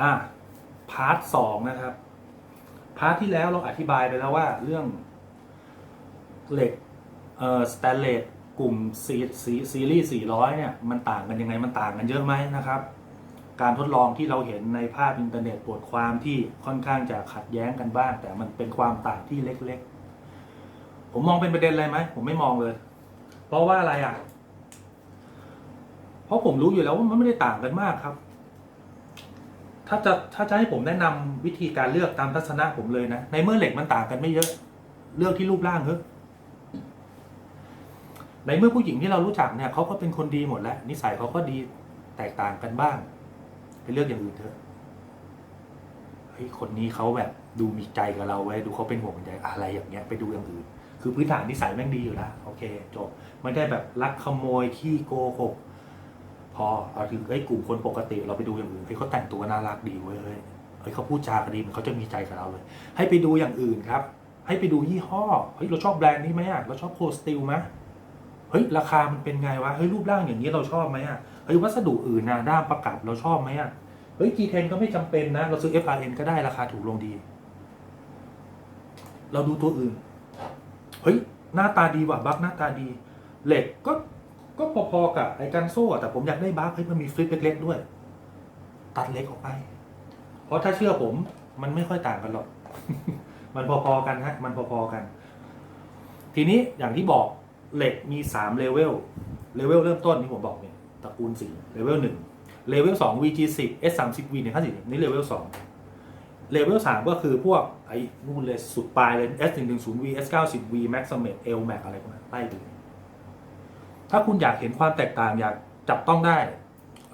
อะพาร์ทสองนะครับ พาร์ทที่แล้วเราอธิบายไปแล้วว่าเรื่องเหล็กเอ่อสแตนเลสกลุ่มซีซีซีรีส์400 เนี่ย มันต่างกันยังไงมันต่างกันเยอะไหมนะครับ การทดลองที่เราเห็นในภาพอินเทอร์เน็ตบทความที่ค่อนข้างจะขัดแย้งกันบ้าง แต่มันเป็นความต่างที่เล็กๆ ผมมองเป็นประเด็นอะไรไหมผมไม่มองเลย เพราะว่าอะไรอะ เพราะผมรู้อยู่แล้วว่ามันไม่ได้ต่างกันมากครับ ถ้าจะถ้าจะให้ผมแนะนำวิธีการเลือกตามทัศนะผมเลยนะ ในเมื่อเหล็กมันต่างกันไม่เยอะ เลือกที่รูปร่างเถอะในเมื่อผู้หญิงที่เรารู้จักเนี่ยเขาก็เป็นคนดีหมดแล้ว นิสัยเขาก็ดีแตกต่างกันบ้าง ไปเลือกอย่างอื่นเถอะเฮ้ยคนนี้เขาแบบดูมีใจกับเราไว้ดูเขาเป็นห่วงใยอะไรอย่างเงี้ย ไปดูอย่างอื่น คือพื้นฐานนิสัยแม่งดีอยู่แล้วโอเคจบไม่ได้แบบลักขโมยขี้โกหก พอเอาถึงไอ้กลุ่มคนปกติ เราไปดูอย่างอื่นเฮ้ยเขาแต่งตัวน่ารักดีเว้ยเฮ้ยเขาพูดจาดีเหมือนเขาจะมีใจกับเราเลย ให้ไปดูอย่างอื่นครับ ให้ไปดูยี่ห้อเฮ้ยเราชอบแบรนด์นี้ไหมอะเราชอบโคสติลไหมเฮ้ยราคามันเป็นไงวะเฮ้ยรูปร่างอย่างนี้เราชอบไหมอะเฮ้ยวัสดุอื่นนะด้ามประกับเราชอบไหมอะเฮ้ย G10 ก็ไม่จำเป็นนะ เราซื้อ FRN ก็ได้ราคาถูกลงดี เราดูตัวอื่น เฮ้ย หน้าตาดีว่ะบักหน้าตาดี เหล็กก็ ก็พอๆกับไอ้กันโซ่แต่ผมอยากได้บักเฮ้ยมันมีฟลิปเล็กๆด้วย ตัดเล็กออกไป เพราะถ้าเชื่อผมมันไม่ค่อยต่างกันหรอก มันพอๆกันฮะ มันพอๆกัน ทีนี้อย่างที่บอกเหล็กมีสามเลเวล เลเวลเริ่มต้นที่ผมบอกเนี่ยตระกูลสี่เลเวลหนึ่งเลเวลสอง VG สิบ S สามสิบ V เนี่ยห้าสิบนี่เลเวลสองเลเวลสามก็คือพวกไอ้นู่นเลยสุดปลายเลย S หนึ่งหนึ่งศูนย์ V S เก้าสิบ V Max Summit L Max อะไรพวกนั้นไล่ไปเลย ถ้าคุณอยากเห็นความแตกต่างอยากจับต้องได้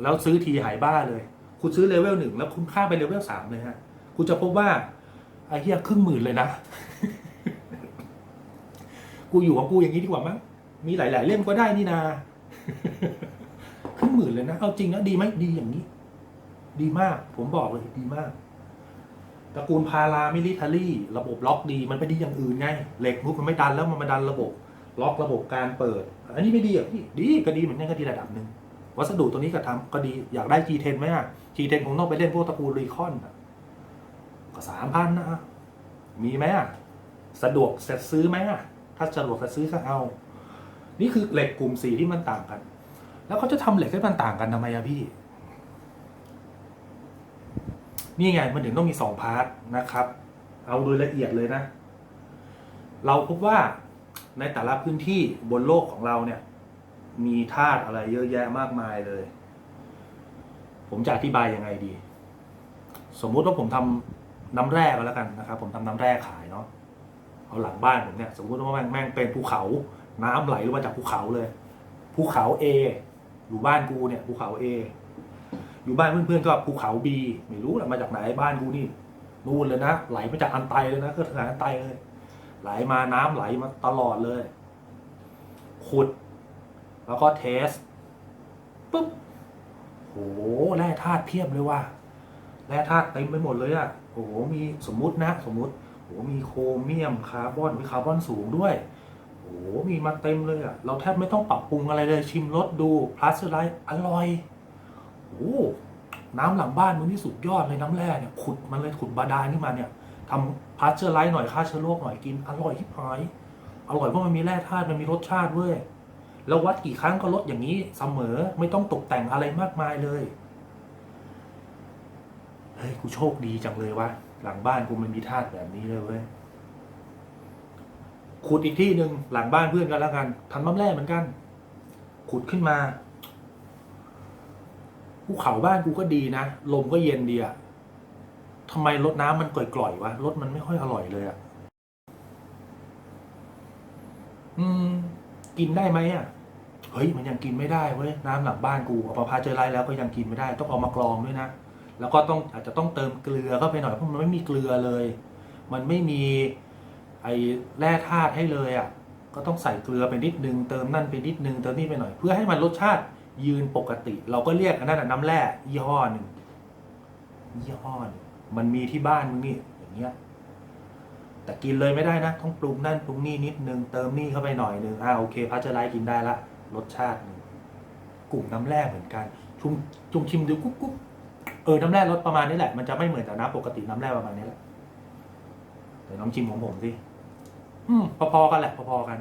แล้วซื้อทีหายบ้าเลย คุณซื้อเลเวลหนึ่งแล้วคุณข้ามไปเลเวลสามเลยฮะ คุณจะพบว่าไอ้เหี้ยครึ่งหมื่นเลยนะ กูอยู่ของกูอย่างนี้ดีกว่ามั้งมีหลาย ๆ เล่มก็ได้นี่นาครึ่งหมื่นเลยนะ เอาจริงนะดีไหมดีอย่างนี้ ดีมาก ผมบอกเลยดีมากตระกูลพารามิลิทารี่ ระบบล็อกดี มันไปดีอย่างอื่นไง เหล็กปุ๊บมันไม่ดันแล้วมันมาดันระบบ ล็อกระบบการเปิด อันนี้ไม่ดีอะพี่ดีก็ดีเหมือนกันก็ดีระดับหนึ่งวัสดุตัวนี้ก็ทำก็ดีอยากได้ G10 ไหมอะ G10 คงต้องไปเล่นพวกตระกูลรีคอนก็สามพันนะมีไหมอะสะดวกเสร็จซื้อไหมอะถ้าสะดวกจะซื้อก็เอา นี่คือเหล็กกลุ่มสีที่มันต่างกัน แล้วเขาจะทำเหล็กให้มันต่างกันทำไมอะพี่ นี่ไงมันถึงต้องมีสองพาร์ทนะครับ เอาโดยละเอียดเลยนะ เราพบว่า ในแต่ละพื้นที่บนโลกของเราเนี่ย มีธาตุอะไรเยอะแยะมากมายเลย ผมจะอธิบายยังไงดี สมมุติว่าผมทำน้ำแร่ก็แล้วกันนะครับ ผมทำน้ำแร่ขายเนาะเอาหลังบ้านผมเนี่ย สมมติว่าแม่งแม่งเป็นภูเขาน้ำไหลลงมาจากภูเขาเลยภูเขา A อยู่บ้านกูเนี่ยภูเขา A อยู่บ้านเพื่อนๆก็ภูเขา B ไม่รู้แหละมาจากไหนบ้านกูนี่นู่นเลยนะไหลมาจากอันไตเลยนะก็ถึงอันไตเลย ไหลมาน้ำไหลมาตลอดเลย ขุด แล้วก็เทสปุ๊บโหแร่ธาตุเพียบเลยว่ะแร่ธาตุเต็มไปหมดเลยอะโอ้โหมีสมมุตินะ สมมุติโอ้โหมีโครเมียมคาร์บอนมีคาร์บอนสูงด้วยโอ้โหมีมาเต็มเลยอะเราแทบไม่ต้องปรับปรุงอะไรเลย ชิมรสดูพลัสไลท์อร่อยโอ้หน้ำหลังบ้านมึงนี่สุดยอดเลยน้ำแร่เนี่ยขุดมันเลยขุดบาดาลขึ้นมาเนี่ยทำ พลัสไลท์หน่อยฆ่าเชื้อโรคหน่อยกิน อร่อยที่พายอร่อยเพราะมันมีแร่ธาตุมันมีรสชาติเว้ยแล้ววัดกี่ครั้งก็ลดอย่างนี้เสมอไม่ต้องตกแต่งอะไรมากมายเลยเฮ้ยกูโชคดีจังเลยวะหลังบ้านกูมันมีธาตุแบบนี้เลยเว้ยขุดอีกที่หนึ่งหลังบ้านเพื่อนกันแล้วกันทำน้ำแร่เหมือนกัน ขุดขึ้นมาภูเขาบ้านกูก็ดีนะ ลมก็เย็นดีอะ ทำไมรดน้ำมันกร่อยๆวะรสมันไม่ค่อยอร่อยเลยอะอืม กินได้ไหมอะเฮ้ยมันยังกินไม่ได้เว้ยน้ำหลังบ้านกูเอามาพาเจอไรแล้วก็ยังกินไม่ได้ ต้องเอามากรองด้วยนะแล้วก็ต้องอาจจะต้องเติมเกลือเข้าไปหน่อยเพราะมันไม่มีเกลือเลย มันไม่มี ไอ้แร่ธาตุให้เลยอะ ก็ต้องใส่เกลือไปนิดนึงเติมนั่นไปนิดนึงเติมนี่ไปหน่อย เพื่อให้มันรสชาติยืนปกติ เราก็เรียกอันนั้นนะน้ำแร่ยี่ห้อหนึ่งยี่ห้อหนึ่ง มันมีที่บ้านมึงนี่อย่างเงี้ย แต่กินเลยไม่ได้นะ ต้องปรุงนั่นปรุงนี่นิดนึงเติมนี่เข้าไปหน่อยนึงอ่าโอเคพัชเจอร์ไลท์กินได้ละรสชาติหนึ่งกลุ่มน้ำแร่เหมือนกันชุมจุงชิมดูกุ๊กกุ๊กเออน้ำแร่รสประมาณนี้แหละมันจะไม่เหมือนกับน้ำปกติน้ำแร่ประมาณนี้แหละเดี๋ยวน้องชิมของผมสิอืมพอๆกันแหละ พอๆกัน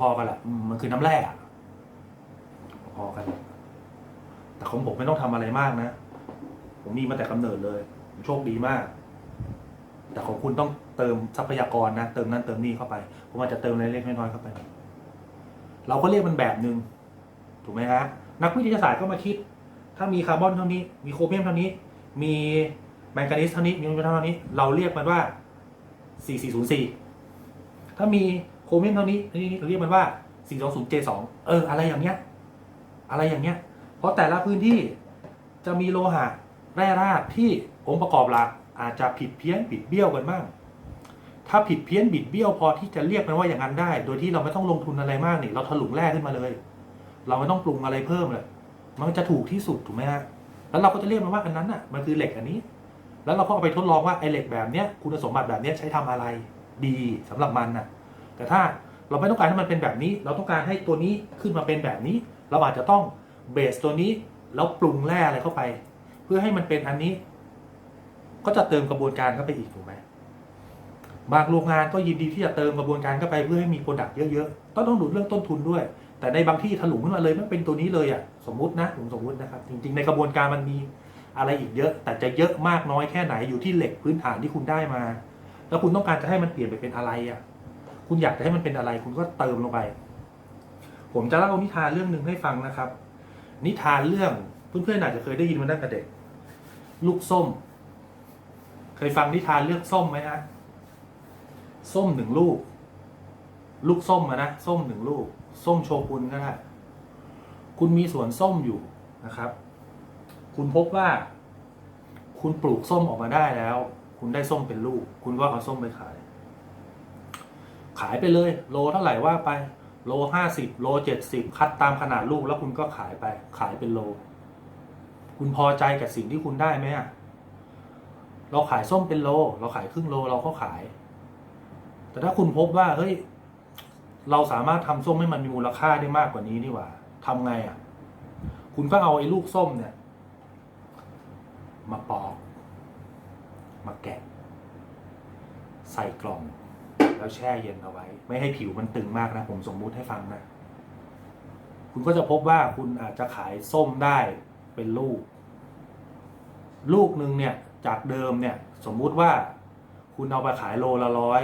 พอๆกันแหละอืมมันคือน้ำแร่อะพอๆกัน แต่ของผมไม่ต้องทำอะไรมากนะ ผมมีมาแต่กำเนิดเลย โชคดีมาก แต่ของคุณต้องเติมทรัพยากรนะ เติมนั่นเติมนี่เข้าไปผมอาจจะเติมเล็กๆน้อยๆเข้าไป เราก็เรียกมันแบบหนึ่งถูกไหมฮะนักวิทยาศาสตร์ก็มาคิด ถ้ามีคาร์บอนเท่านี้ มีโครเมียมเท่านี้ มีแมงกานีสเท่านี้มีอลูมิเนียมเท่านี้ เราเรียกมันว่า 4404 ถ้ามีโครเมียมเท่านี้นี่เราเรียกมันว่า 420J2 เออ อะไรอย่างเงี้ย อะไรอย่างเงี้ย เพราะแต่ละพื้นที่จะมีโลหะแร่ธาตุที่ องค์ประกอบหลักอาจจะผิดเพี้ยนบิดเบี้ยวกันบ้าง ถ้าผิดเพี้ยนบิดเบี้ยวพอที่จะเรียกมันว่าอย่างนั้นได้ โดยที่เราไม่ต้องลงทุนอะไรมากนี่ เราถลุงแร่ขึ้นมาเลย เราไม่ต้องปรุงอะไรเพิ่มเลย มันจะถูกที่สุดถูกไหมฮะ แล้วเราก็จะเรียกมันว่าอันนั้นอะ มันคือเหล็กอันนี้ แล้วเราก็เอาไปทดลองว่าไอ้เหล็กแบบเนี้ยคุณสมบัติแบบเนี้ยใช้ทำอะไร ดีสำหรับมันน่ะ แต่ถ้าเราไม่ต้องการให้มันเป็นแบบนี้ เราต้องการให้ตัวนี้ขึ้นมาเป็นแบบนี้ เราอาจจะต้องเบสตัวนี้แล้วปรุงแร่อะไรเข้าไป เพื่อให้มันเป็นอันนี้ ก็จะเติมกระบวนการเข้าไปอีกถูกไหมบางโรงงานก็ยินดีที่จะเติมกระบวนการเข้าไปเพื่อให้มีโปรดักต์เยอะๆต้องต้องดูเรื่องต้นทุนด้วย แต่ในบางที่ถลุงขึ้นมาเลยมันเป็นตัวนี้เลยอะสมมตินะผมสมมตินะครับ จริงๆ ในกระบวนการมันมีอะไรอีกเยอะ แต่จะเยอะมากน้อยแค่ไหนอยู่ที่เหล็กพื้นฐานที่คุณได้มา แล้วคุณต้องการจะให้มันเปลี่ยนไปเป็นอะไรอะ คุณอยากจะให้มันเป็นอะไร คุณก็เติมลงไป ผมจะเล่านิทานเรื่องหนึ่งให้ฟังนะครับ นิทานเรื่องเพื่อนๆอาจจะเคยได้ยินมาตั้งแต่เด็ก ลูกส้ม เคยฟังนิทานเรื่องส้มไหมฮะ ส้มหนึ่งลูก ลูกส้มนะ ส้มหนึ่งลูก ส้มโชกุนก็ได้ คุณมีสวนส้มอยู่นะครับ คุณพบว่า คุณปลูกส้มออกมาได้แล้ว คุณได้ส้มเป็นลูก คุณก็เอาส้มไปขาย ขายไปเลย โลเท่าไหร่ว่าไป โลห้าสิบโลเจ็ดสิบคัดตามขนาดลูกแล้วคุณก็ขายไป ขายเป็นโล คุณพอใจกับสิ่งที่คุณได้ไหมอะ เราขายส้มเป็นโล เราขายครึ่งโลเราก็ขาย แต่ถ้าคุณพบว่าเฮ้ยเราสามารถทำส้มให้มันมีมูลค่าได้มากกว่านี้นี่หว่าทำไงอะ คุณก็เอาไอ้ลูกส้มเนี่ย มาปอก มาแกะ ใส่กล่อง แล้วแช่เย็นเอาไว้ ไม่ให้ผิวมันตึงมากนะ ผมสมมุติให้ฟังนะ คุณก็จะพบว่าคุณอาจจะขายส้มได้เป็นลูก ลูกหนึ่งเนี่ย จากเดิมเนี่ยสมมุติว่าคุณเอาไปขายโลละร้อย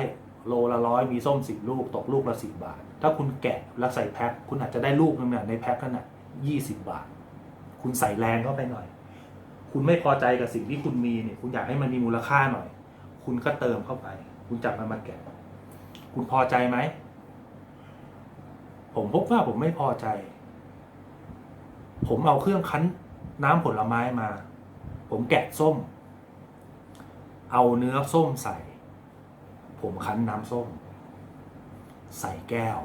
โลละร้อยมีส้มสิบลูกตกลูกละสิบบาท ถ้าคุณแกะแล้วใส่แพ็คคุณอาจจะได้ลูกนึงเนี่ยในแพ็คนั้นน่ะยี่สิบบาท คุณใส่แรงเข้าไปหน่อย คุณไม่พอใจกับสิ่งที่คุณมีเนี่ยคุณอยากให้มันมีมูลค่าหน่อย คุณก็เติมเข้าไป คุณจับมันมาแกะ คุณพอใจไหม ผมพบว่าผมไม่พอใจ ผมเอาเครื่องคั้นน้ำผลไม้มา ผมแกะส้ม เอาเนื้อส้มใส่ ผมคั้นน้ำส้ม ใส่แก้ว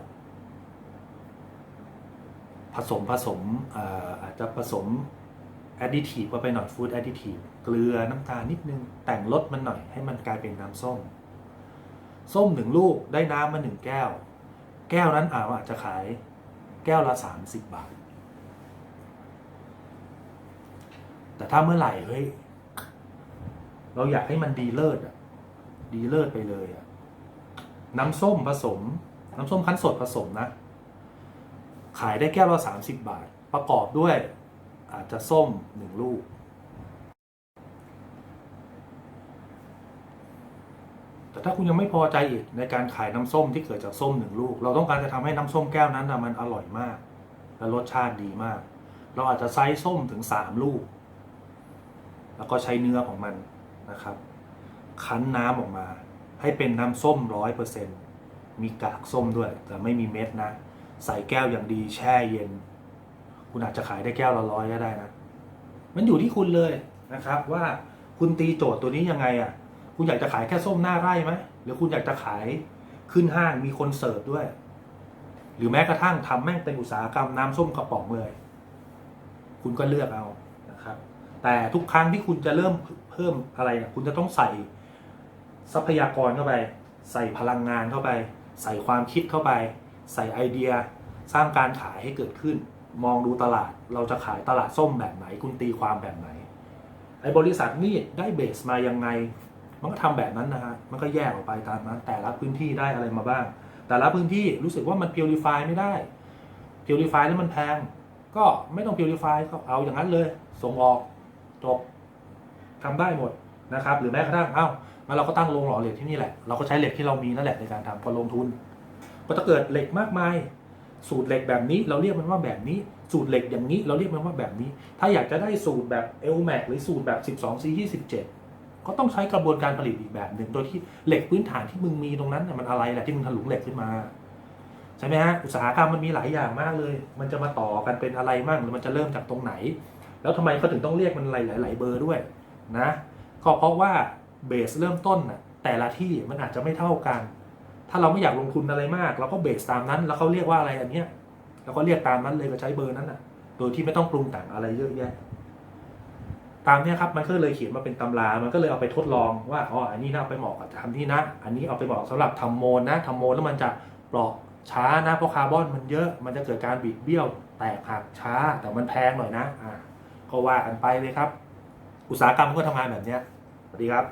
ผสมผสมอาจจะผสมแอดดิทีฟมาไปหน่อยฟู้ดแอดดิทีฟเกลือน้ำตาลนิดนึง แต่งรสมันหน่อยให้มันกลายเป็นน้ำส้ม ส้มหนึ่งลูกได้น้ำมาหนึ่งแก้ว แก้วนั้นอาอาจจะขาย แก้วละสามสิบบาท แต่ถ้าเมื่อไหร่เฮ้ย เราอยากให้มันดีเลิศอะดีเลิศไปเลยอะน้ำส้มผสม น้ำส้มคั้นสดผสมนะ ขายได้แก้วละสามสิบบาท ประกอบด้วย อาจจะส้มหนึ่งลูก แต่ถ้าคุณยังไม่พอใจอีกในการขายน้ำส้มที่เกิดจากส้มหนึ่งลูก เราต้องการจะทำให้น้ำส้มแก้วนั้นนะมันอร่อยมาก และรสชาติดีมาก เราอาจจะไซส์ส้มถึงสามลูก แล้วก็ใช้เนื้อของมัน นะครับ คั้นน้ำออกมา ให้เป็นน้ำส้มร้อยเปอร์เซ็นมีกากส้มด้วย แต่ไม่มีเม็ดนะ ใส่แก้วอย่างดีแช่เย็น คุณอาจจะขายได้แก้วละร้อยก็ได้นะ มันอยู่ที่คุณเลยนะครับ ว่าคุณตีโจทย์ตัวนี้ยังไงอะ คุณอยากจะขายแค่ส้มหน้าไร่ไหมหรือคุณอยากจะขายขึ้นห้างมีคนเสิร์ฟด้วย หรือแม้กระทั่งทำแม่งเป็นอุตสาหกรรมน้ำส้มกระป๋องเลย คุณก็เลือกเอานะครับ แต่ทุกครั้งที่คุณจะเริ่ม พิ่มอะไรนะคุณจะต้องใส่ทรัพยากรเข้าไป ใส่พลังงานเข้าไป ใส่ความคิดเข้าไป ใส่ไอเดีย สร้างการขายให้เกิดขึ้น มองดูตลาด เราจะขายตลาดส้มแบบไหน คุณตีความแบบไหน ไอ้บริษัทนี่ได้เบสมายังไง มันก็ทำแบบนั้นนะฮะ มันก็แยกออกไปตามนั้น แต่ละพื้นที่ได้อะไรมาบ้าง แต่ละพื้นที่รู้สึกว่ามัน purify ไม่ได้ purify แล้วมันแพง ก็ไม่ต้อง purify ก็เอาอย่างนั้นเลย ส่งออกจบ ทำได้หมดนะครับหรือแม้กระทั่งเอ้างั้นเราก็ตั้งโรงหล่อเหล็กที่นี่แหละเราก็ใช้เหล็กที่เรามีนั่นแหละในการทำพอลงทุนก็จะเกิดเหล็กมากมาย สูตรเหล็กแบบนี้เราเรียกมันว่าแบบนี้ สูตรเหล็กอย่างนี้เราเรียกมันว่าแบบนี้ ถ้าอยากจะได้สูตรแบบ l m a x หรือสูตรแบบ 12 C 27ก็ต้องใช้กระบวนการผลิตอีกแบบหนึ่งโดยที่เหล็กพื้นฐานที่มึงมีตรงนั้นมันอะไรแหละที่มึงถลุงเหล็กขึ้นมาใช่ไหมฮะอุตสาหกรรมมันมีหลายอย่างมากเลย มันจะมาต่อกันเป็นอะไรมั่งหรือมันจะเริ่มจากตรงไหน แล้วทำไมเขาถึงต้องเรียกมันหลายหลายๆเบอร์ด้วย นะก็เพราะว่าเบสเริ่มต้นน่ะแต่ละที่มันอาจจะไม่เท่ากัน ถ้าเราไม่อยากลงทุนอะไรมากเราก็เบสตามนั้น แล้วเขาเรียกว่าอะไรอันเนี้ยเราก็เรียกตามนั้นเลยก็ใช้เบอร์นั้นน่ะ โดยที่ไม่ต้องปรุงแต่งอะไรเยอะแยะ ตามเนี้ยครับมันก็เลยเขียนมาเป็นตำรา มันก็เลยเอาไปทดลองว่าอ๋ออันนี้น่าเอาไปเหมาะกับทำที่นะ อันนี้เอาไปเหมาะสำหรับทำโมนนะทำโมนแล้วมันจะเปราะช้านะเพราะคาร์บอนมันเยอะ มันจะเกิดการบิดเบี้ยวแตกหักช้า แต่มันแพงหน่อยนะอ่าก็ว่ากันไปเลยครับ อุตสาหกรรมก็ทำงานแบบเนี้ยสวัสดีครับ